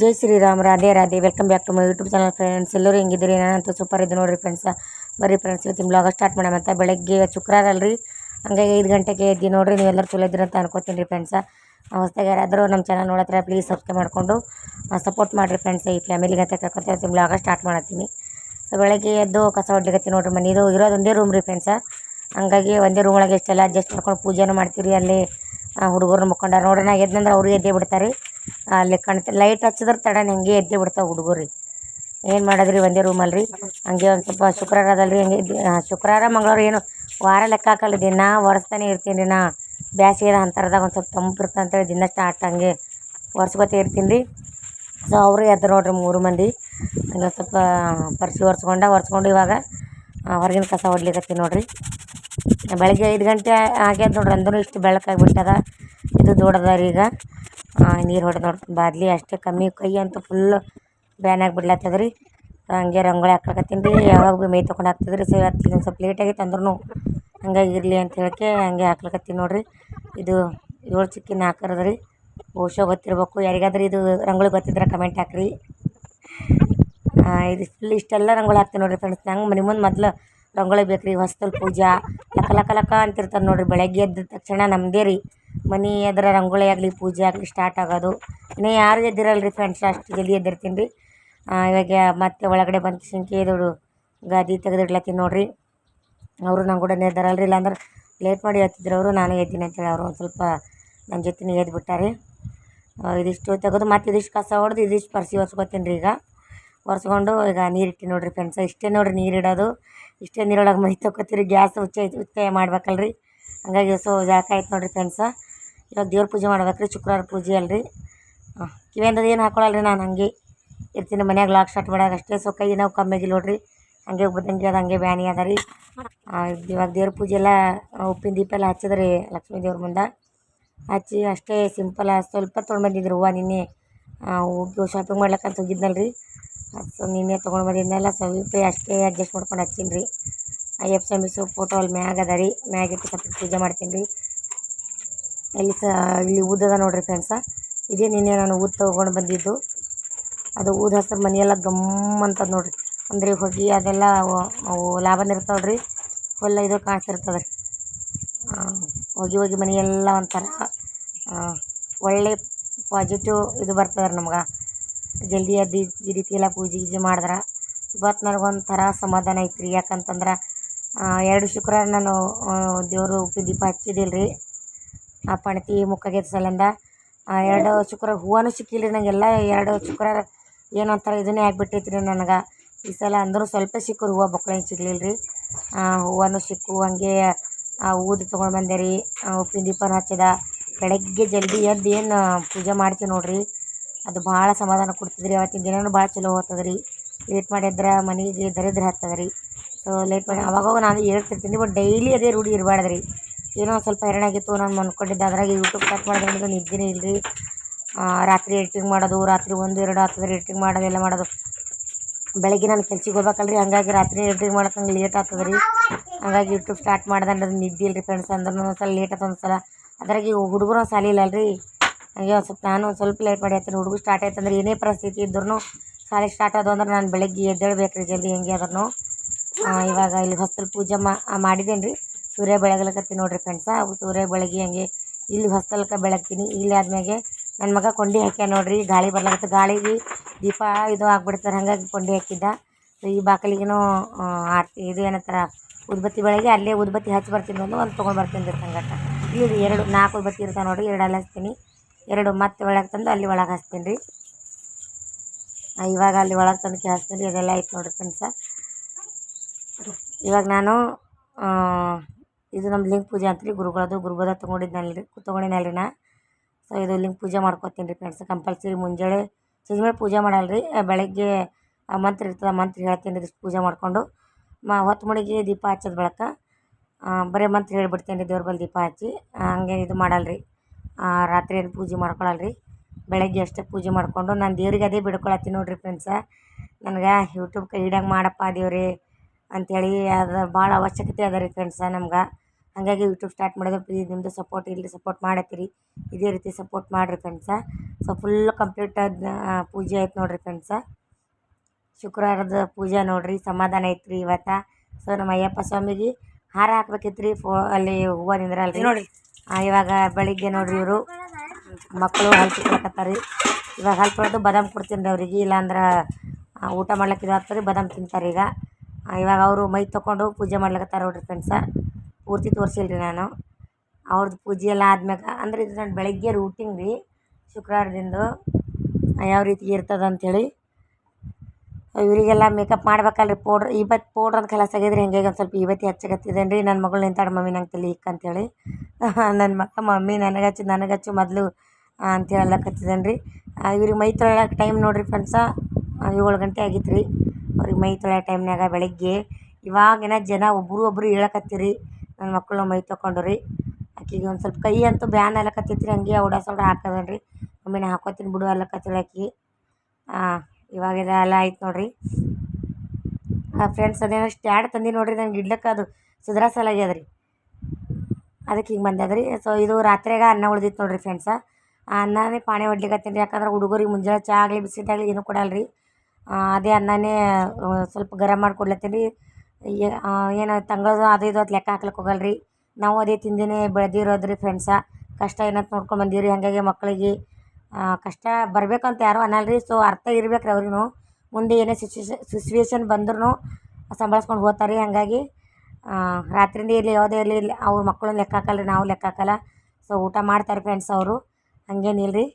Jai Shriram, Radhe Radhe. Welcome back to my YouTube channel friends ಎಲ್ಲರೂ ಹೆಂಗಿದ್ದೀರಿ? ನಾನಂತೂ super ಇದ್ದು ನೋಡಿರಿ ಫ್ರೆಂಡ್ಸ್ ಬರೀ ಫ್ರೆಂಡ್ಸ್ ಇವತ್ತಿನ ಬ್ಲಾಗ್ ಸ್ಟಾರ್ಟ್ ಮಾಡೋಣ ಮತ್ತು ಬೆಳಗ್ಗೆ ಶುಕ್ರವಾರ ಅಲ್ರಿ. ಹಂಗಾಗಿ ಐದು ಗಂಟೆಗೆ ಎದ್ದು ನೋಡಿರಿ, ನೀವೆಲ್ಲರೂ ಚಲೋ ಇದ್ದೀರಿ ಅಂತ ಅನ್ಕೋತೀನಿ ರೀ ಫ್ರೆಂಡ್ಸ ಹೊಸ್ದಾಗಿ ಯಾರಾದರೂ ನಮ್ಮ ಚಾನಲ್ ನೋಡತ್ರ ಪ್ಲೀಸ್ ಸಬ್ಸ್ಕ್ರೈಬ್ ಮಾಡಿಕೊಂಡು ಸಪೋರ್ಟ್ ಮಾಡಿರಿ ಫ್ರೆಂಡ್ಸ್ ಈ ಫ್ಯಾಮಿಲಿಗೆ ಅಂತ ಕರ್ಕೊತ ಇವತ್ತಿನ ಬ್ಲಾಗ ಸ್ಟಾರ್ಟ್ ಮಾಡತ್ತೀನಿ. ಸೊ ಬೆಳಗ್ಗೆ ಎದ್ದು ಕಸ ಹೊಡ್ಲಿಕ್ಕೆ ನೋಡಿರಿ ಮನೆ. ಇದು ಇರೋದು ಒಂದೇ ರೂಮ್ ರೀ ಫ್ರೆಂಡ್ಸ ಹಂಗಾಗಿ ಒಂದೇ ರೂಮ್ ಒಳಗೆ ಎಷ್ಟೆಲ್ಲ ಅಡ್ಜಸ್ಟ್ ಮಾಡ್ಕೊಂಡು ಪೂಜೆನೂ ಮಾಡ್ತೀರಿ ಅಲ್ಲಿ ಹುಡುಗರು ಮುಖಂಡ ನೋಡ್ರಿ. ನಾ ಎದ್ನಂದ್ರೆ ಅವ್ರಿಗೆ ಎದ್ದೇ ಬಿಡ್ತಾರೆ. ಅಲ್ಲಿ ಕಾಣ್ತ ಲೈಟ್ ಹಚ್ಚಿದ್ರೆ ತಡನೆ ಹಂಗೆ ಎದ್ದೇ ಬಿಡ್ತಾವೆ ಹುಡುಗರು. ಏನು ಮಾಡೋದ್ರಿ ಒಂದೇ ರೂಮಲ್ಲಿ ರೀ ಹಂಗೆ ಒಂದು ಸ್ವಲ್ಪ ಶುಕ್ರವಾರ ಅದಲ್ರಿ ಹಂಗೆ ಶುಕ್ರವಾರ, ಮಂಗಳವಾರ ಏನು ವಾರ ಲೆಕ್ಕ ಹಾಕಲ್ಲ, ದಿನ ಒರೆಸ್ತಾನೆ ಇರ್ತೀನಿ ರೀ ನಾ. ಬ್ಯಾಸಿಗೆ ಅಂತರದಾಗ ಒಂದು ಸ್ವಲ್ಪ ತಂಪು ಅಂತೇಳಿ ದಿನ ಸ್ಟಾರ್ಟ್ ಹಂಗೆ ಒರೆಸ್ಕೊತ ಇರ್ತೀನಿ ರೀ ಸೊ ಅವರು ಎದ್ದು ನೋಡ್ರಿ ಮೂರು ಮಂದಿ. ಹಂಗೆ ಸ್ವಲ್ಪ ಪರ್ಸಿ ಒರೆಸ್ಕೊಂಡ, ಒರೆಸ್ಕೊಂಡು ಇವಾಗ ಹೊರಗಿನ ಕಸ ಹೊಡ್ಲಿಕತ್ತೀನಿ ನೋಡ್ರಿ. ಬೆಳಗ್ಗೆ ಐದು ಗಂಟೆ ಆಗ್ಯದ ನೋಡ್ರಿ ಅಂದ್ರೂ ಇಷ್ಟು ಬೆಳಕಾಗ್ಬಿಟ್ಟದ ಇದು ದೊಡ್ಡದ ರೀ ಈಗ ನೀರು ಹೊಡೆದು ಬಾದ್ಲಿ ಅಷ್ಟೇ ಕಮ್ಮಿ. ಕೈ ಅಂತೂ ಫುಲ್ ಬ್ಯಾನ್ ಆಗಿಬಿಡ್ಲತ್ತದ ರೀ ಹಂಗೆ ರಂಗೋಲಿ ಹಾಕ್ಲಕತ್ತೀನಿ ರೀ. ಯಾವಾಗ ಭೀ ಮೈ ತೊಗೊಂಡು ಹಾಕ್ತದೆ ರೀ ಸೊ ಇವತ್ತು ಸ್ವಲ್ಪ ಲೇಟ್ ಆಗೈತೆ ಅಂದ್ರೂ ಹಂಗಾಗಿ ಇರಲಿ ಅಂತ ಹೇಳಕ್ಕೆ ಹಂಗೆ ಹಾಕ್ಲಕತ್ತೀನಿ ನೋಡಿರಿ. ಇದು ಏಳು ಚಿಕ್ಕಿನ ಹಾಕರದ ರೀ. ಬಹುಶಃ ಗೊತ್ತಿರ್ಬೇಕು. ಯಾರಿಗಾದ್ರೂ ಇದು ರಂಗೋಲಿ ಗೊತ್ತಿದ್ರೆ ಕಮೆಂಟ್ ಹಾಕ್ರಿ. ಇದು ಫುಲ್ ಇಷ್ಟೆಲ್ಲ ರಂಗೋಲಿ ಹಾಕ್ತೀನಿ ನೋಡಿರಿ ಫ್ರೆಂಡ್ಸ್ ನಂಗೆ ಮನೆ ಮುಂದೆ ಮೊದಲು ರಂಗೋಲಿ ಬೇಕು ರೀ ಹೊಸ್ತಲ್ ಪೂಜಾ ಲಕ ಲಕ ಲಕ ಅಂತಿರ್ತಾರೆ ನೋಡಿರಿ. ಬೆಳಗ್ಗೆ ಎದ್ದ ತಕ್ಷಣ ನಮ್ಮದೇ ರೀ. ಮನೆ ಎದ್ರ ರಂಗೋಲಿ ಆಗಲಿ, ಪೂಜೆ ಆಗಲಿ ಸ್ಟಾರ್ಟ್ ಆಗೋದು. ಇನ್ನೂ ಯಾರು ಎದ್ದಿರಲ್ಲ ರೀ ಫ್ರೆಂಡ್ಸ್ ಅಷ್ಟು ಜಲ್ದಿ ಎದ್ದಿರ್ತೀನಿ ರೀ ಇವಾಗ ಮತ್ತೆ ಒಳಗಡೆ ಬಂದು ಸಿಂಕಿ ಇದು ಗಾದಿ ತೆಗೆದಿಡ್ಲತ್ತೀನಿ ನೋಡಿರಿ. ಅವರು ನಂಗೆ ಕೂಡ ಎದ್ದಾರಲ್ರಿ ಇಲ್ಲಾಂದ್ರೆ ಲೇಟ್ ಮಾಡಿ ಎತ್ತಿದ್ರು ಅವರು, ನಾನು ಎದ್ದೀನಿ ಅಂತೇಳಿ ಅವರು ಒಂದು ಸ್ವಲ್ಪ ನನ್ನ ಜೊತೆನೇ ಎದ್ಬಿಟ್ಟಾರೆ. ಇದಿಷ್ಟು ತೆಗೆದು ಮತ್ತೆ ಇದಿಷ್ಟು ಕಸ ಹೊಡೆದು ಇದಿಷ್ಟು ಪರ್ಸಿ ಒರೆಸ್ಕೊತೀನಿ ರೀ ಈಗ. ಒರೆಸ್ಕೊಂಡು ಈಗ ನೀರಿಟ್ಟು ನೋಡಿರಿ ಫ್ರೆಂಡ್ಸ್ ಇಷ್ಟೇ ನೋಡ್ರಿ ನೀರಿಡೋದು ಇಷ್ಟೇ ನೀರೊಳಗೆ ಮೈ ತೊಗೊತೀರಿ ಗ್ಯಾಸ್ ಉಚ್ಚ ಉಚ್ಚ ಮಾಡ್ಬೇಕಲ್ರಿ. ಹಂಗಾಗಿ ಸೊ ಜಾಕ ಆಯ್ತು ನೋಡ್ರಿ ಫ್ರೆಂಡ್ಸ ಇವಾಗ ದೇವ್ರ ಪೂಜೆ ಮಾಡ್ಬೇಕು ರೀ ಶುಕ್ರವಾರ ಪೂಜೆ ಅಲ್ರಿ. ಕಿವಿಯಿಂದ ಏನು ಹಾಕೊಳಲ್ಲ ರೀ ನಾನು ಹಂಗೆ. ಇರ್ತೀನಿ ಮನ್ಯಾಗ ಲಾಕ್ ಸ್ಟಾರ್ಟ್ ಮಾಡ್ಯಾಗ ಅಷ್ಟೇ ಸೊ ಕೈ ನಾವು ಕಮ್ಮಿ ಆಗಿಲ್ಲ ನೋಡ್ರಿ. ಹಂಗೆ ಬದ್ದಂಗೆ ಅದು ಹಂಗೆ ಬ್ಯಾನಿ ಅದ ರೀ. ಇವಾಗ ದೇವ್ರ ಪೂಜೆ ಎಲ್ಲ ಉಪ್ಪಿನ ದೀಪ ಎಲ್ಲ ಹಚ್ಚಿದ್ರಿ ಲಕ್ಷ್ಮೀ ದೇವ್ರ ಮುಂದೆ. ಹಚ್ಚಿ ಅಷ್ಟೇ ಸಿಂಪಲ್ ಸ್ವಲ್ಪ ತೊಗೊಂಡು ಬಂದಿದ್ರು ಹೂವು ನಿನ್ನೆ. ಹೋಗಿ ಶಾಪಿಂಗ್ ಮಾಡ್ಲಕ್ಕಂತ ರೀ ಸೊ ನಿನ್ನೆ ತೊಗೊಂಡು ಬಂದಿದ್ನಲ್ಲ, ಸ್ವಲ್ಪ ಅಷ್ಟೇ ಅಡ್ಜಸ್ಟ್ ಮಾಡ್ಕೊಂಡು ಹಚ್ಚೀನಿ ರೀ ಅಯ್ಯಪ್ಪ ಸ್ವಾಮಿ ಸೊ ಫೋಟೋ ಅಲ್ಲಿ ಮ್ಯಾಗ ಅದ ರೀ. ಮ್ಯಾಗ ಇಟ್ಟು ಸ್ವಲ್ಪ ಪೂಜೆ ಮಾಡ್ತೀನಿ ರೀ ಇಲ್ಲಿ ಸ ಇಲ್ಲಿ ಊದದ ನೋಡ್ರಿ ಫ್ರೆಂಡ್ಸ ಇದೇ ನಿನ್ನೆ ನಾನು ಊದ್ ತೊಗೊಂಡು ಬಂದಿದ್ದು. ಅದು ಊದ ಹಸ್ರು ಮನೆಯೆಲ್ಲ ಗಮ್ ಅಂತದ ನೋಡ್ರಿ. ಅಂದ್ರೆ ಹೊಗೆ ಅದೆಲ್ಲ ಅವು ಲಾಭನ ಇರ್ತಾವೆ ರೀ ಫುಲ್ ಇದು ಕಾಣ್ತಿರ್ತದೆ ರೀ ಹೋಗಿ ಹೋಗಿ ಮನೆಯೆಲ್ಲ ಒಂಥರ ಒಳ್ಳೆ ಪಾಸಿಟಿವ್ ಇದು ಬರ್ತದೆ ರೀ ನಮ್ಗೆ. ಜಲ್ದಿ ಅದು ಈ- ಈ ರೀತಿ ಎಲ್ಲ ಪೂಜೆ ಗೀಜೆ ಮಾಡಿದ್ರೆ ಇವತ್ತು ನನಗೊಂಥರ ಸಮಾಧಾನ ಐತ್ರಿ. ಯಾಕಂತಂದ್ರೆ ಎರಡು ಶುಕ್ರವಾರ ನಾನು ದೇವರು ಉಪ್ಪಿ ದೀಪ ಹಚ್ಚಿದ್ದಿಲ್ಲ ರೀ ಆ ಪಣತಿ ಮುಖಗೆ ಸಲಿಂದ ಎರಡು ಶುಕ್ರ ಹೂವನೂ ಸಿಕ್ಕಿಲ್ಲ ರೀ ನನಗೆಲ್ಲ ಎರಡು ಶುಕ್ರ ಏನೋ ಒಂಥರ ಇದನ್ನೇ ಆಗ್ಬಿಟ್ಟೈತೆ ರೀ ನನಗೆ. ಈ ಸಲ ಅಂದರೂ ಸ್ವಲ್ಪ ಸಿಕ್ಕರು ಹೂವು ಬೊಕ್ಕಳೇನು ಸಿಗ್ಲಿಲ್ಲ ರೀ ಹೂವನೂ ಸಿಕ್ಕು, ಹಂಗೆ ಆ ಊದು ತೊಗೊಂಡು ಬಂದೆ ರೀ. ಉಪ್ಪಿನ ದೀಪನ ಹಚ್ಚಿದ. ಬೆಳಗ್ಗೆ ಜಲ್ದಿ ಎದ್ದು ಏನು ಪೂಜೆ ಮಾಡ್ತೀವಿ ನೋಡ್ರಿ. ಅದು ಭಾಳ ಸಮಾಧಾನ ಕೊಡ್ತದ್ರಿ. ಅವತ್ತಿನ ದಿನನೂ ಭಾಳ ಚಲೋ ಹೋಗ್ತದೆ ಲೇಟ್ ಮಾಡಿದ್ರೆ ಮನೆಗೆ ದರಿದ್ರ ಹತ್ತದ ರೀ ಸೊ ಲೇಟ್ ಮಾಡಿ ಅವಾಗವಾಗ ನಾನು ಹೇಳ್ತಿರ್ತೀನಿ ಬಟ್ ಡೈಲಿ ಅದೇ ರೂಢಿ ಇರಬಾರ್ದು ರೀ ಏನೋ ಸ್ವಲ್ಪ ಹೈರಾಣ ಆಗಿತ್ತು ನಾನು ಮನ್ಕೊಂಡಿದ್ದೆ. ಅದ್ರಾಗ ಯೂಟ್ಯೂಬ್ ಸ್ಟಾರ್ಟ್ ಮಾಡಿದ್ರೆ ನಿದ್ದೆನೇ ಇಲ್ಲ ರೀ ರಾತ್ರಿ ಎಡಿಟಿಂಗ್ ಮಾಡೋದು, ರಾತ್ರಿ ಒಂದು, ಎರಡು ಹತ್ತದ ಎಡಿಟಿಂಗ್ ಮಾಡೋದು, ಎಲ್ಲ ಮಾಡೋದು. ಬೆಳಗ್ಗೆ ನಾನು ಕೆಲ್ಸಕ್ಕೆ ಹೋಗ್ಬೇಕಲ್ರಿ, ಹಂಗಾಗಿ ರಾತ್ರಿ ಎಡಿಟಿಂಗ್ ಮಾಡೋಕೆ ನಂಗೆ ಲೇಟ್ ಆಗ್ತದೆ ರೀ ಹಂಗಾಗಿ ಯೂಟ್ಯೂಬ್ ಸ್ಟಾರ್ಟ್ ಮಾಡ್ದೆ ಅಂದ್ರೆ ನಿದ್ದೆ ಇಲ್ಲ ರೀ ಫ್ರೆಂಡ್ಸ್ ಅಂದ್ರೆ ಒಂದು ಸಲ ಲೇಟ್ ಆಯ್ತು ಒಂದು ಸಲ. ಅದ್ರಾಗ ಹುಡುಗರು ಸಾಲಿ ಇಲ್ಲ ರೀ ಹಂಗೆ ಒಂದು ಸ್ವಲ್ಪ ನಾನು ಸ್ವಲ್ಪ ಲೇಟ್ ಮಾಡಿ ಆಯ್ತು ಹುಡುಗರು ಸ್ಟಾರ್ಟ್ ಆಯ್ತು ಅಂದ್ರೆ ಏನೇ ಪರಿಸ್ಥಿತಿ ಇದ್ರೂ ಸಾಲಿ ಸ್ಟಾರ್ಟ್ ಆದವು ಅಂದ್ರೆ ನಾನು ಬೆಳಗ್ಗೆ ಎದ್ದೇಳ್ಬೇಕು ರೀ ಜಲ್ದಿ ಹೆಂಗೆ ಆದ್ರೂ ಇವಾಗ ಇಲ್ಲಿ ಹೊಸ್ತಲ್ ಪೂಜೆ ಮಾ ಮಾಡಿದ್ದೇನೆ ರೀ ಸೂರ್ಯ ಬೆಳಗ್ಲಕತ್ತೀನಿ ನೋಡ್ರಿ ಫ್ರೆಂಡ್ಸ ಅವು ಸೂರ್ಯ ಬೆಳಗ್ಗೆ ಹಂಗೆ ಇಲ್ಲಿ ಹೊಸ್ತಲ್ಕ ಬೆಳಗ್ತೀನಿ. ಇಲ್ಲಿ ಆದ್ಮೇಲೆ ನನ್ನ ಮಗ ಕೊಂಡಿ ಹಾಕ್ಯ ನೋಡ್ರಿ. ಗಾಳಿ ಬರ್ಲಾಗತ್ತೆ ಗಾಳಿಗೆ ದೀಪ ಇದು ಆಗ್ಬಿಡ್ತಾರೆ. ಹಾಗಾಗಿ ಕೊಂಡಿ ಹಾಕಿದ್ದ. ಈ ಬಾಕಲಿಗೇನೋ ಆರ್ತಿ, ಇದು ಏನತ್ತರ ಉದ್ಬತ್ತಿ ಬೆಳಗ್ಗೆ ಅಲ್ಲೇ ಉದ್ಬತ್ತಿ ಹಚ್ಚಿ ಬರ್ತೀನಿ ಒಂದು ಒಂದು ತೊಗೊಂಡು ಬರ್ತೀನಿ ಸಂಗಟ. ಇಲ್ಲಿ ಎರಡು, ನಾಲ್ಕು ಉದ್ಬತ್ತಿ ಇರ್ತಾವೆ ನೋಡ್ರಿ. ಎರಡು ಹಚ್ತೀನಿ. ಎರಡು ಮತ್ತೆ ಒಳಗೆ ತಂದು ಅಲ್ಲಿ ಒಳಗೆ ಹಚ್ತೀನಿ ರೀ. ಇವಾಗ ಅಲ್ಲಿ ಒಳಗೆ ತಂದು ಹಚ್ತೀನಿ ರೀ. ಅದೆಲ್ಲ ಐತೆ ನೋಡ್ರಿ ಫ್ರೆಂಡ್ಸ ಇವಾಗ ನಾನು ಇದು ನಮ್ಮ ಲಿಂಗ ಪೂಜೆ ಅಂತ ರೀ ಗುರುಗಳದು, ಗುರುಬದ ತೊಗೊಂಡಿದ್ನಲ್ಲ ರೀ ತೊಗೊಂಡಿನಲ್ಲ ರೀ ನಾ. ಸೊ ಇದು ಲಿಂಗ ಪೂಜೆ ಮಾಡ್ಕೊತೀನಿ ರೀ ಫ್ರೆಂಡ್ಸ್ ಕಂಪಲ್ಸರಿ ಮುಂಜಾನೆ ಸಂಜೆ ಪೂಜೆ ಮಾಡಲ್ಲ ರೀ ಬೆಳಗ್ಗೆ, ಆ ಮಂತ್ರ ಇರ್ತದೆ ಮಂತ್ರ ಹೇಳ್ತೀನಿ ರೀ, ಪೂಜೆ ಮಾಡಿಕೊಂಡು. ಮಾ, ಹೊತ್ತು ಮುಡಿಗೆ ದೀಪ ಹಚ್ಚೋದು ಬೆಳಕ ಬರೀ ಮಂತ್ರ ಹೇಳ್ಬಿಡ್ತೀನಿ ರೀ, ದೇವ್ರ ಬಲ್ಲಿ ದೀಪ ಹಚ್ಚಿ ಹಂಗೇನು ಇದು ಮಾಡಲ್ಲ ರೀ ರಾತ್ರಿ ಏನು ಪೂಜೆ ಮಾಡ್ಕೊಳಲ್ಲ ರೀ ಬೆಳಗ್ಗೆ ಅಷ್ಟೇ ಪೂಜೆ ಮಾಡಿಕೊಂಡು, ನಾನು ದೇವ್ರಿಗೆ ಅದೇ ಬಿಡ್ಕೊಳತ್ತೀನಿ ನೋಡಿರಿ ಫ್ರೆಂಡ್ಸ ನನಗೆ ಯೂಟ್ಯೂಬ್ ಕೈ ಇಡಂಗೆ ಮಾಡಪ್ಪ ದೇವ್ರಿ ಅಂಥೇಳಿ ಅದು ಭಾಳ ಅವಶ್ಯಕತೆ ಅದ ರೀ ಫ್ರೆಂಡ್ಸ ನಮ್ಗೆ. ಹಾಗಾಗಿ ಯೂಟ್ಯೂಬ್ ಸ್ಟಾರ್ಟ್ ಮಾಡಿದ್ರೆ ಪ್ಲೀಸ್ ನಿಮ್ಮದು ಸಪೋರ್ಟ್ ಇರಲಿ ಸಪೋರ್ಟ್ ಮಾಡತ್ತೀರಿ. ಇದೇ ರೀತಿ ಸಪೋರ್ಟ್ ಮಾಡಿರಿ ಫ್ರೆಂಡ್ಸ ಸೊ ಫುಲ್ ಕಂಪ್ಲೀಟ್ ಪೂಜೆ ಆಯ್ತು ನೋಡಿರಿ ಫ್ರೆಂಡ್ಸ ಶುಕ್ರವಾರದ ಪೂಜೆ ನೋಡಿರಿ ಸಮಾಧಾನ ಐತ್ರಿ ಇವತ್ತು. ಸೊ ನಮ್ಮ ಅಯ್ಯಪ್ಪ ಸ್ವಾಮಿಗೆ ಹಾರ ಹಾಕ್ಬೇಕಿತ್ತು ರೀ ಫೋ ಅಲ್ಲಿ ಹೂವು ನಿಂದ್ರಲ್ರಿ ನೋಡಿ. ಇವಾಗ ಬೆಳಿಗ್ಗೆ ನೋಡ್ರಿ ಇವರು. ಮಕ್ಕಳು ಹಲ್ಲು ತಿಕ್ಕೊಳಕತ್ತಾರ ಇವಾಗ ಹಲ್ಪ್ ತೊಳೆದು ಬದಾಮ್ ಕೊಡ್ತೀನಿ ರೀ ಅವ್ರಿಗೆ. ಇಲ್ಲಾಂದ್ರೆ ಊಟ ಮಾಡ್ಲಿಕ್ಕೆ ಇದು ಹಾಕ್ತಾರೆ ಬದಾಮ್ ತಿಂತಾರೆ ಈಗ ಇವಾಗ ಅವರು ಮೈ ತೊಗೊಂಡು ಪೂಜೆ ಮಾಡ್ಲಕತ್ತಾರೆ ನೋಡ್ರಿ ಫ್ರೆಂಡ್ಸ ಪೂರ್ತಿ ತೋರಿಸಿಲ್ಲ ರೀ ನಾನು. ಅವ್ರದ್ದು ಪೂಜೆ ಎಲ್ಲ ಆದ್ಮ್ಯಾಗ, ಅಂದ್ರೆ ಇದು ನನ್ನ ಬೆಳಗ್ಗೆ ರೂಟಿಂಗ್ ರೀ, ಶುಕ್ರವಾರದಿಂದು ಯಾವ ರೀತಿ ಇರ್ತದೆ ಅಂಥೇಳಿ ಇವರಿಗೆಲ್ಲ ಮೇಕಪ್ ಮಾಡ್ಬೇಕಲ್ರಿ ಪೌಡ್ರ್ ಇವತ್ತು ಪೌಡ್ರ್ ಅಂತ ಕೆಲಸ ಆಗಿದ್ರೆ ಹಿಂಗಾಗಿ ಒಂದು ಸ್ವಲ್ಪ ಇವತ್ತು ಹಚ್ಚಕತ್ತಿದ್ದೇನೆ ರೀ ನನ್ನ ಮಗಳು ನಿಂತಾಡ ಮಮ್ಮಿ ನಂಗೆ ತಲೆ ಇಕ್ಕ ಅಂತೇಳಿ. ನನ್ನ ಮಕ್ಕ ಮಮ್ಮಿ ನನಗೆ ಹಚ್ಚು ನನಗೆ ಹಚ್ಚು ಮೊದಲು ಅಂತೇಳಿ ರೀ ಇವ್ರಿಗೆ ಮೈ ತೊಳೆಯೋಕೆ ಟೈಮ್ ನೋಡಿರಿ ಫ್ರೆಂಡ್ಸ ಏಳು ಗಂಟೆ ಆಗಿತ್ತು ರೀ ಅವ್ರಿಗೆ ಮೈ ತೊಳೆಯೋ ಟೈಮ್ನಾಗ ಬೆಳಗ್ಗೆ ಇವಾಗಿನ ಜನ ಒಬ್ಬರು ಒಬ್ಬರು ಹೇಳಕತ್ತೀರಿ. ನನ್ನ ಮಕ್ಕಳು ಮೈ ತೊಗೊಂಡು ರೀ ಆಕಿಗೆ ಒಂದು ಸ್ವಲ್ಪ ಕೈ ಅಂತೂ ಬ್ಯಾನ್ ಅಲ್ಲಕತ್ತಿತ್ತು ರೀ ಹಂಗೆ ಔಡ ಸೌಡ ಹಾಕದನ್ ರೀ ಮಮ್ಮಿ ನಾ ಹಾಕೋತೀನಿ ಬಿಡು ಅಲ್ಲಕತ್ತಿಳ ಆಕಿ ಇವಾಗ ಇದೆಲ್ಲ ಆಯ್ತು ನೋಡ್ರಿ. ಫ್ರೆಂಡ್ಸ್ ಅದೇನೋ ಸ್ಟ್ಯಾಂಡ್ ತಂದು ನೋಡ್ರಿ, ನಂಗೆ ಇಡ್ಲಕ್ಕೆ ಅದು ಸುಧಾರಿಸಲಾಗ್ಯದ ರೀ ಅದಕ್ಕೆ ಹಿಂಗೆ ಬಂದದ ರೀ ಸೊ ಇದು ರಾತ್ರಿಯಾಗ ಅನ್ನ ಉಳ್ದಿತ್ತು ನೋಡ್ರಿ ಫ್ರೆಂಡ್ಸ ಆ ಅನ್ನನೇ ಪಾಣಿ ಹೊಡ್ಲಿಕತ್ತೀನಿ ರೀ, ಯಾಕಂದ್ರೆ ಹುಡುಗರಿಗೆ ಮುಂಜಾನೆ ಚಹಾ ಆಗಲಿ ಬಿಸಿದಾಗಲಿ ಏನೂ ಕೊಡಲ್ಲ ರೀ ಅದೇ ಅನ್ನನೇ ಸ್ವಲ್ಪ ಗರಂ ಮಾಡಿ ಕೊಡ್ಲತ್ತೀನಿ ರೀ ಏನು ತಂಗಳದು ಅದು ಇದು ಅದು ಲೆಕ್ಕ ಹಾಕ್ಲಿಕ್ಕೆ ಹೋಗಲ್ಲ ರೀ ನಾವು ಅದೇ ತಿಂದಿನೇ ಬೆಳೆದಿರೋದು ರೀ ಫ್ರೆಂಡ್ಸ ಕಷ್ಟ ಏನಂತ ನೋಡ್ಕೊಂಡು ಬಂದೀವಿ ರೀ ಹಾಗಾಗಿ ಮಕ್ಕಳಿಗೆ ಕಷ್ಟ ಬರಬೇಕಂತ ಯಾರೂ ಅನ್ನಲ್ಲ ರೀ ಸೊ ಅರ್ಥ ಇರ್ಬೇಕು ರೀ ಅವ್ರಿಗೂ. ಮುಂದೆ ಏನೇ ಸಿಚುವೇಶನ್ ಸಿಚುವೇಶನ್ ಬಂದ್ರೂ ಸಂಭಾಳಿಸ್ಕೊಂಡು ಹೋಗ್ತಾರೆ ಹಾಗಾಗಿ ರಾತ್ರಿಯಿಂದ ಇರಲಿ ಯಾವುದೇ ಇರಲಿ, ಇಲ್ಲಿ ಅವ್ರ ಮಕ್ಕಳು ಲೆಕ್ಕ ಹಾಕಲ್ಲ ರೀ ನಾವು ಲೆಕ್ಕ ಹಾಕಲ್ಲ. ಸೊ ಊಟ ಮಾಡ್ತಾರೆ ಫ್ರೆಂಡ್ಸ್ ಅವರು. ಹಂಗೇನಿಲ್ಲ ರೀ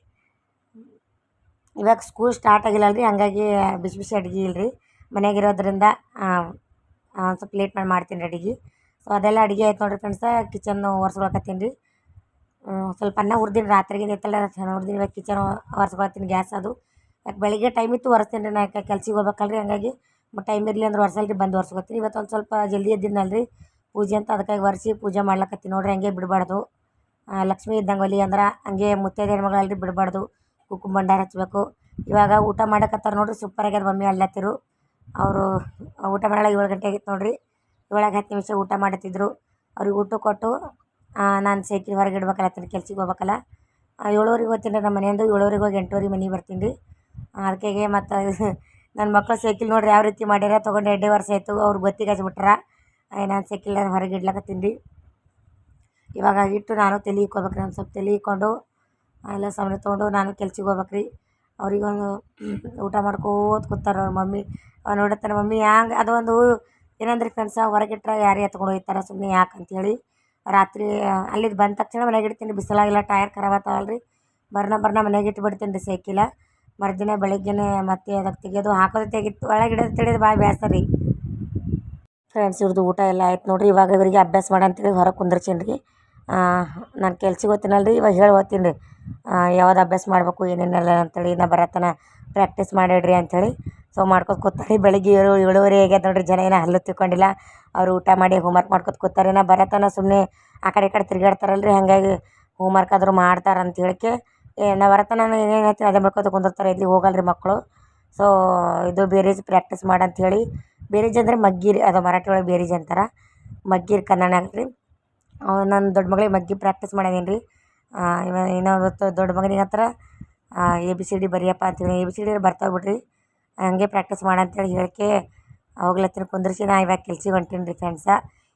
ಇವಾಗ ಸ್ಕೂಲ್ ಸ್ಟಾರ್ಟ್ ಆಗಿಲ್ಲ ರೀ ಹಾಗಾಗಿ ಬಿಸಿ ಬಿಸಿ ಅಡ್ಗೆ ಇಲ್ಲ ರೀ ಮನೆಯಾಗಿರೋದ್ರಿಂದ ಒಂದು ಸ್ವಲ್ಪ ಲೇಟ್ ಮಾಡಿ ಮಾಡ್ತೀನಿ ರೀ ಅಡುಗೆ. ಸೊ ಅದೆಲ್ಲ ಅಡುಗೆ ಆಯ್ತು ನೋಡ್ರಿ ಫ್ರೆಂಡ್ಸ ಕಿಚನ್ ಒರ್ಸ್ಕೊಳಕತ್ತೀನಿ. ರೀ ಸ್ವಲ್ಪ ಅನ್ನ ಹುರ್ದಿನಿ ರಾತ್ರಿಗೆ ಎತ್ತಲ್ಲ ಹುರ್ದಿನಿ, ಇವಾಗ ಕಿಚನ್ ಒರ್ಸ್ಕೊಳತ್ತೀನಿ ಗ್ಯಾಸ್ ಅದು. ಯಾಕೆ ಬೆಳಿಗ್ಗೆ ಟೈಮ್ ಇತ್ತು ಒರೆಸ್ತೀನಿ ರೀ ನಾ ಕೆಲ್ಸಕ್ಕೆ ಹೋಗ್ಬೇಕಲ್ಲ ರೀ ಹಂಗಾಗಿ ಟೈಮ್ ಇರಲಿ ಅಂದ್ರೆ ಒರೆಸಲ್ಲ ರೀ ಬಂದು ಒರೆಸ್ಕೊತೀನಿ. ಇವತ್ತು ಒಂದು ಸ್ವಲ್ಪ ಜಲ್ದಿ ಎದ್ದಿನಲ್ಲ ರೀ ಪೂಜೆ ಅಂತ ಅದಕ್ಕಾಗಿ ಒರೆಸಿ ಪೂಜೆ ಮಾಡ್ಲಕತ್ತೀನಿ ನೋಡ್ರಿ, ಹಂಗೆ ಬಿಡಬಾರ್ದು. ಲಕ್ಷ್ಮಿ ಇದ್ದಂಗೆ ಒಲಿ ಅಂದ್ರೆ ಹಂಗೆ ಮುತ್ತೈದೆ ಹೆಣ್ಮಗಳಲ್ರಿ ಬಿಡಬಾರ್ದು. ಕುಂಕುಮ ಭಂಡಾರ ಹಚ್ಚಬೇಕು ಇವಾಗ ಊಟ ಮಾಡಕತ್ತಾರ ನೋಡ್ರಿ ಸೂಪರ್ ಆಗ್ಯದ ಮಮ್ಮಿ ಅಲ್ಲತ್ತಿರು ಅವರು ಊಟ ಮಾಡಲ್ಲ, ಏಳು ಗಂಟೆ ಆಗಿತ್ತು ನೋಡಿರಿ. ಏಳಾಗ ಹತ್ತು ನಿಮಿಷ ಊಟ ಮಾಡುತ್ತಿದ್ದರು ಅವ್ರಿಗೆ ಊಟ ಕೊಟ್ಟು ನಾನು ಸೈಕಲ್ ಹೊರಗೆ ಇಡ್ಬೇಕಲ್ಲತ್ತೀನಿ ಕೆಲ್ಸಕ್ಕೆ ಹೋಗ್ಬೇಕಲ್ಲ. ಏಳುವರೆಗೆ ಹೋಗ್ತೀನಿ ರೀ ನಮ್ಮ ಮನೆಯಿಂದ. ಏಳುವರೆಗೆ ಹೋಗಿ ಎಂಟುವರೆಗೆ ಮನೆಗೆ ಬರ್ತೀನಿ. ರೀ ಅದಕ್ಕೆ ಮತ್ತು ನನ್ನ ಮಕ್ಕಳು ಸೈಕಲ್ ನೋಡಿರಿ ಯಾವ ರೀತಿ ಮಾಡ್ಯಾರ, ತೊಗೊಂಡು ಎರಡೇ ವರ್ಷ ಆಯಿತು. ಅವ್ರು ಗೊತ್ತಿಗೆ ಹಚ್ಬಿಟ್ರ ನಾನು ಸೈಕಲ್ ಹೊರಗೆ ಇಡ್ಲಕತ್ತೀನಿ ರೀ ಇವಾಗ ಇಟ್ಟು ನಾನು ತಲೆ ಇಕ್ಕೋಬೇಕು ನಾನು ಸ್ವಲ್ಪ ತಲೆ ಇಕ್ಕೊಂಡು ಎಲ್ಲ ಸಾಮಾನು ತೊಗೊಂಡು ನಾನು ಕೆಲ್ಸಕ್ಕೆ ಹೋಗ್ಬೇಕು ರೀ ಅವ್ರಿಗೊಂದು ಊಟ ಮಾಡ್ಕೋತ ಕೂತಾರ ಅವ್ರ ಮಮ್ಮಿ. ನೋಡತ್ತಾರ, ಮಮ್ಮಿ, ಹ್ಯಾಂಗೆ? ಅದೊಂದು ಏನಂದ್ರೆ ಫ್ರೆಂಡ್ಸ ಹೊರಗಿಟ್ರೆ ಯಾರೇ ಎತ್ಕೊಂಡು ಹೋಗ್ತಾರ ಸುಮ್ಮನೆ ಯಾಕೆ? ಅಂತೇಳಿ ರಾತ್ರಿ ಅಲ್ಲಿದ್ದು ಬಂದ ತಕ್ಷಣ ಮನೆಗೆ ಇಡ್ತೀನಿ. ಬಿಸಿಲಾಗಿಲ್ಲ, ಟೈರ್ ಖರಾಬ್ ಆಗ್ತಾವಲ್ಲ ರೀ ಬರ್ನ ಬರ್ನ ಮನೆಗೆ ಇಟ್ಬಿಡ್ತೀನಿ ರೀ ಸೈಕಿಲ. ಮರುದಿನ ಬೆಳಗ್ಗೆನೇ ಮತ್ತೆ ಅದಕ್ಕೆ ತೆಗೆಯೋದು ಹಾಕೋದು ತೆಗಿತ್ತು ಒಳಗೆ ಇಡೋದು ತೆಗೆಯೋದು ಭಾಳ ಬೇಸರ ರೀ ಫ್ರೆಂಡ್ಸ್ ಇವ್ರದ್ದು ಊಟ ಎಲ್ಲ ಆಯ್ತು ನೋಡಿರಿ. ಇವಾಗ ಇವರಿಗೆ ಅಭ್ಯಾಸ ಮಾಡಂತೇಳಿ ಹೊರಗೆ ಕುಂದ್ರಸೀನಿ ರೀ ನಾನು ಕೆಲ್ಸಕ್ಕೆ ಹೋಗ್ತೀನಲ್ಲ ರೀ ಇವಾಗ ಹೇಳಿ ಹೋಗ್ತೀನಿ. ರೀ ಯಾವ್ದು ಅಭ್ಯಾಸ ಮಾಡಬೇಕು, ಏನೇನೆಲ್ಲ ಅಂತೇಳಿ ನಾ ಬರತನ ಪ್ರಾಕ್ಟೀಸ್ ಮಾಡಿಡ್ರಿ ಅಂಥೇಳಿ ಸೊ ಮಾಡ್ಕೋತ ಕೂತಾರೆ. ಬೆಳಿಗ್ಗೆ ಏಳು, ಏಳುವರೆ ಆಗ್ಯದ ನೋಡ್ರಿ. ಜನ ಏನೋ ಹಲ್ಲು ತಿಕ್ಕೊಂಡಿಲ್ಲ ಅವರು ಊಟ ಮಾಡಿ ಹೋಮ್ವರ್ಕ್ ಮಾಡ್ಕೊತ ಕೂತಾರೆ. ನಾ ಬರತನ ಸುಮ್ಮನೆ ಆ ಕಡೆ ಈ ಕಡೆ ತಿರ್ಗಾಡ್ತಾರಲ್ರಿ. ಹಾಗಾಗಿ ಹೋಮ್ವರ್ಕ್ ಆದರೂ ಮಾಡ್ತಾರೆ ಅಂತ ಹೇಳಿಕೆ. ನಾ ಬರತನ ಏನೇನು ಹೇಳ್ತೀನಿ ಅದೇ ಮಾಡ್ಕೋತ ಕುಂದಿರ್ತಾರೆ. ಇಲ್ಲಿ ಹೋಗಲ್ರಿ ಮಕ್ಕಳು ಸೊ ಇದು ಬೇರೇಜ್ ಪ್ರಾಕ್ಟೀಸ್ ಅಂತ ಹೇಳಿ. ಬೇರೇಜ್ ಅಂದರೆ ಮಗ್ಗಿರಿ. ಅದು ಮರಾಠಿ ಒಳಗೆ ಬೇರೇಜ್ ಅಂತಾರೆ. ಮಗ್ಗಿರಿ ಕನ್ನಡ ರೀ ನನ್ನ ದೊಡ್ಡ ಮಗಳಿಗೆ ಮಗ್ಗಿ ಪ್ರಾಕ್ಟೀಸ್ ಮಾಡ್ಯಾನೇನು ರೀ ಇವ ಇನ್ನೊಬ್ಬ ದೊಡ್ಡ ಮಗನಿಗೆ ಹತ್ರ ಎ ಬಿ ಸಿ ಡಿ ಬರೆಯಪ್ಪ ಅಂತೀನಿ ಎ ಬಿ ಸಿ ಡಿ ಬರ್ತಾವೆ ಬಿಡ್ರಿ ಹಂಗೆ ಪ್ರಾಕ್ಟೀಸ್ ಮಾಡಂತೇಳಿ ಹೇಳಕ್ಕೆ ಹೋಗ್ಲತ್ತಿನ ಕುಂದ್ರಿಸಿ ನಾ ಇವಾಗ ಕೆಲ್ಸಕ್ಕೆ ಹೊಂಟೀನಿ ರೀ ಫ್ರೆಂಡ್ಸ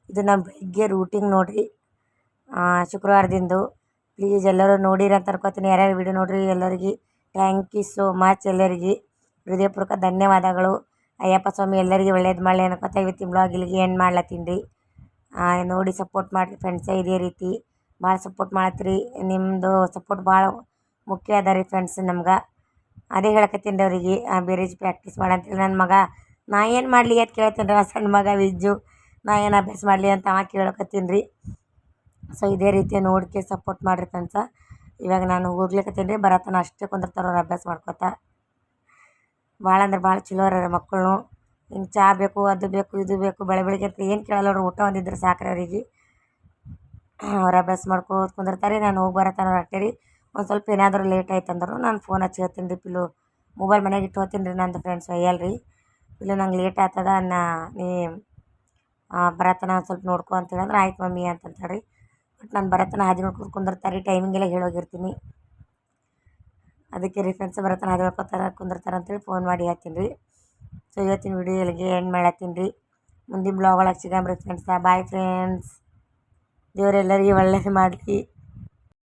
ಇದು ನಮ್ಮ ಬೆಳಗ್ಗೆ ರೂಟಿಂಗ್ ನೋಡಿರಿ. ಶುಕ್ರವಾರದಿಂದು. ಪ್ಲೀಸ್ ಎಲ್ಲರೂ ನೋಡಿರಿ ಅಂತ ಅನ್ಕೋತೀನಿ. ಯಾರ್ಯಾರು ವಿಡಿಯೋ ನೋಡಿರಿ ಎಲ್ಲರಿಗೆ. ಥ್ಯಾಂಕ್ ಯು ಸೋ ಮಚ್ ಎಲ್ಲರಿಗೆ. ಹೃದಯಪೂರ್ವಕ ಧನ್ಯವಾದಗಳು. ಅಯ್ಯಪ್ಪ ಸ್ವಾಮಿ ಎಲ್ಲರಿಗೆ ಒಳ್ಳೇದು ಮಾಡಲಿ ಅನ್ಕೋತ ಇವತ್ತಿನ ಬ್ಲಾಗ್ ಇಲ್ಲಿಗೆ ಎಂಡ್ ಮಾಡ್ಲತ್ತೀನಿ ರೀ. ನೋಡಿ ಸಪೋರ್ಟ್ ಮಾಡಿರಿ ಫ್ರೆಂಡ್ಸ ಇದೇ ರೀತಿ. ಭಾಳ ಸಪೋರ್ಟ್ ಮಾಡತ್ತೀರಿ. ನಿಮ್ಮದು ಸಪೋರ್ಟ್ ಭಾಳ ಮುಖ್ಯ ಅದ ರೀ ಫ್ರೆಂಡ್ಸ್ ನಮ್ಗೆ. ಅದೇ ಹೇಳಕತ್ತೀನಿ ರೀ ಅವರಿಗೆ ಬೇರೇಜ್ ಪ್ರಾಕ್ಟೀಸ್ ಮಾಡಂತೇಳಿ ನನ್ನ ಮಗ, ನಾ ಏನು ಮಾಡಲಿ? ಅಂತ ಕೇಳ್ತೀನಿ ರೀ ಸಣ್ಣ ಮಗ ವಿಜ್ಜು. ನಾ ಏನು ಅಭ್ಯಾಸ ಮಾಡಲಿ? ಅಂತ ಅವ ಕೇಳಕತ್ತೀನಿ ರೀ. ಸೊ ಇದೇ ರೀತಿ ನೋಡಿಕೆ ಸಪೋರ್ಟ್ ಮಾಡಿರಿ ಫ್ರೆಂಡ್ಸ ಇವಾಗ ನಾನು ಹೋಗ್ಲಿಕ್ಕತ್ತೀನಿ ರೀ, ಬರತನ ಅಷ್ಟೇ ಕುಂದಿರ್ತಾರೆ ಅವ್ರು ಅಭ್ಯಾಸ ಮಾಡ್ಕೊತ. ಭಾಳ ಅಂದ್ರೆ ಭಾಳ ಚಲೋ ಅವ್ರ ಮಕ್ಕಳು ಹಿಂಗೆ ಚಹಾ ಬೇಕು, ಅದು ಬೇಕು, ಇದು ಬೇಕು, ಬೆಳೆ ಬೆಳಿಗ್ಗೆ ಅಂತ ಏನು ಕೇಳಲ್ಲ ಅವ್ರು, ಊಟ ಒಂದಿದ್ರೆ ಸಾಕ್ರಿ ಅವರಿಗೆ. ಅವ್ರು ಅಭ್ಯಾಸ ಮಾಡ್ಕೋತ ಕುಂದಿರ್ತಾರೆ, ನಾನು ಹೋಗಿ ಬರತನ ಅಷ್ಟೇ ರೀ ಒಂದು ಸ್ವಲ್ಪ ಏನಾದರೂ ಲೇಟ್ ಆಯ್ತು ಅಂದ್ರು ನಾನು ಫೋನ್ ಹಚ್ಚಿ ಹೇಳ್ತೀನಿ ರೀ ಪಿಲ್ಲು ಮೊಬೈಲ್ ಮನೆಗೆ ಇಟ್ಟು ರೀ ನಂದು ಫ್ರೆಂಡ್ಸ್ ಒಯ್ಯಲ್ಲ ರೀ. ಇಲ್ಲ ನಂಗೆ ಲೇಟ್ ಆಗ್ತದ ನಾ ನೀ ಭರತನ ಒಂದು ಸ್ವಲ್ಪ ನೋಡ್ಕೊ ಅಂತೇಳಿ ಅಂದ್ರೆ ಆಯ್ತು ಮಮ್ಮಿ ಅಂತಂತಾರೆ ರೀ ಬಟ್ ನಾನು ಬರತನ ಹಾದಿ ನೋಡ್ಕೊಂಡು ಕುಂದಿರ್ತಾರೆ ರೀ ಟೈಮಿಂಗೆಲ್ಲ ಹೇಳೋಗಿರ್ತೀನಿ. ಅದಕ್ಕೆ ರೀ ಫ್ರೆಂಡ್ಸ್ ಭರತನ ಹಾದಿ ನೋಡ್ಕೊತಾರೆ, ಕುಂದಿರ್ತಾರೆ ಅಂತೇಳಿ ಫೋನ್ ಮಾಡಿ ಹೇಳ್ತೀನಿ ರೀ. ಸೊ ಇವತ್ತಿನ ವಿಡಿಯೋ ಇಲ್ಲಿಗೆ ಎಂಡ್ ಮಾಡತ್ತೀನಿ ರೀ. ಮುಂದಿನ ಬ್ಲಾಗ್ ಒಳಗೆ ಸಿಗಂಬ್ರಿ ಫ್ರೆಂಡ್ಸ ಬಾಯ್ ಫ್ರೆಂಡ್ಸ್ ದೇವರೆಲ್ಲರಿಗೆ ಒಳ್ಳೇದು ಮಾಡಲಿ.